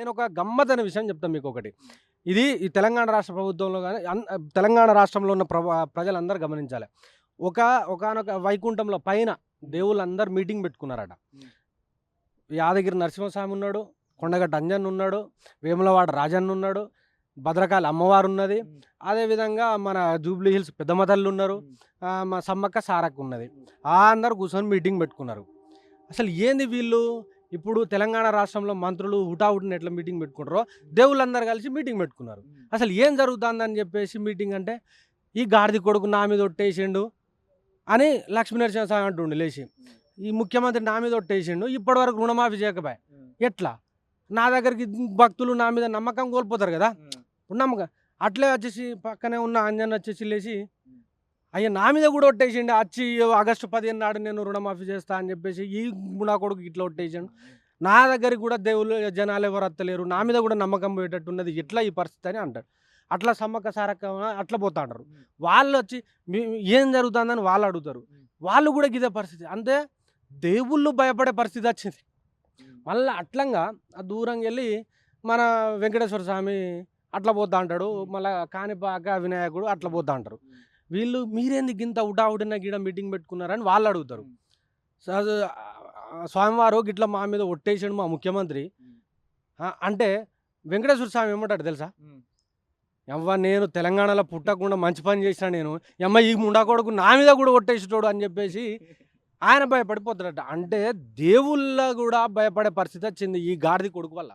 నేను ఒక గమ్మతైన విషయం చెప్తాను మీకు ఒకటి ఇది ఈ తెలంగాణ రాష్ట్ర ప్రభుత్వంలో కానీ తెలంగాణ రాష్ట్రంలో ఉన్న ప్రజలందరూ గమనించాలి. ఒక ఒకనొక వైకుంఠంలో పైన దేవుళ్ళందరూ మీటింగ్ పెట్టుకున్నారట. యాదగిరి నరసింహస్వామి ఉన్నాడు కొండగట్ట అంజన్ ఉన్నాడు వేములవాడ రాజన్న ఉన్నాడు భద్రకాళి అమ్మవారు ఉన్నది అదేవిధంగా మన జూబ్లీ హిల్స్ పెద్దమ్మ తల్లి ఉన్నారు మా సమ్మక్క సారక్క ఉన్నది. ఆ అందరు కూర్చొని మీటింగ్ పెట్టుకున్నారు. అసలు ఏంది వీళ్ళు? ఇప్పుడు తెలంగాణ రాష్ట్రంలో మంత్రులు హుటాహుటిని ఎట్లా మీటింగ్ పెట్టుకుంటారో దేవుళ్ళందరూ కలిసి మీటింగ్ పెట్టుకున్నారు. అసలు ఏం జరుగుతుందని చెప్పేసి మీటింగ్ అంటే ఈ గాడిది కొడుకు నా మీద ఒట్టేసిండు అని లక్ష్మీనరసింహ స్వామి అంటుండు లేచి. ఈ ముఖ్యమంత్రి నా మీద ఒట్టేసిండు ఇప్పటివరకు రుణమాఫీ చేయకపోయా. ఎట్లా? నా దగ్గరికి భక్తులు నా మీద నమ్మకం కోల్పోతారు కదా? నమ్మకం. అట్లే వచ్చేసి పక్కనే ఉన్న అంజన్ వచ్చేసి లేచి అయ్యా నా మీద కూడా ఒట్టేసిండు. వచ్చి ఆగస్టు పదిహేను నాడు నేను రుణమాఫీ చేస్తా అని చెప్పేసి ఈ నా కొడుకు ఇట్లా ఒట్టేసిండు. నా దగ్గరికి కూడా దేవుళ్ళు జనాలు ఎవరు అత్తలేరు. నా మీద కూడా నమ్మకం పోయేటట్టున్నది ఎట్లా ఈ పరిస్థితి అని అంటాడు. అట్లా సమ్మక్క సారక్క అట్లా పోతా అంటారు వాళ్ళు వచ్చి ఏం జరుగుతుందని వాళ్ళు అడుగుతారు. వాళ్ళు కూడా ఇదే పరిస్థితి. అంటే దేవుళ్ళు భయపడే పరిస్థితి వచ్చింది. మళ్ళీ అట్లంగా ఆ దూరంగా వెళ్ళి మన వెంకటేశ్వర స్వామి అట్లా పోతా అంటాడు. మళ్ళీ కాణిపాక వినాయకుడు అట్లా పోతా అంటారు. వీళ్ళు మీరేంది గింత ఉటావుడిన గిడ మీటింగ్ పెట్టుకున్నారని వాళ్ళు అడుగుతారు. స్వామివారు గిట్ల మా మీద ఒట్టేసాడు మా ముఖ్యమంత్రి. అంటే వెంకటేశ్వర స్వామి ఏమంటాడు తెలుసా? ఎవ్వ నేను తెలంగాణలో పుట్టకుండా మంచి పని చేసిన నేను ఎమ్మ ఈ ముండా కొడుకు నా మీద కూడా ఒట్టేసేటోడు అని చెప్పేసి ఆయన భయపడిపోతాడట. అంటే దేవుళ్ళ కూడా భయపడే పరిస్థితి వచ్చింది ఈ గాడిది కొడుకు వల్ల.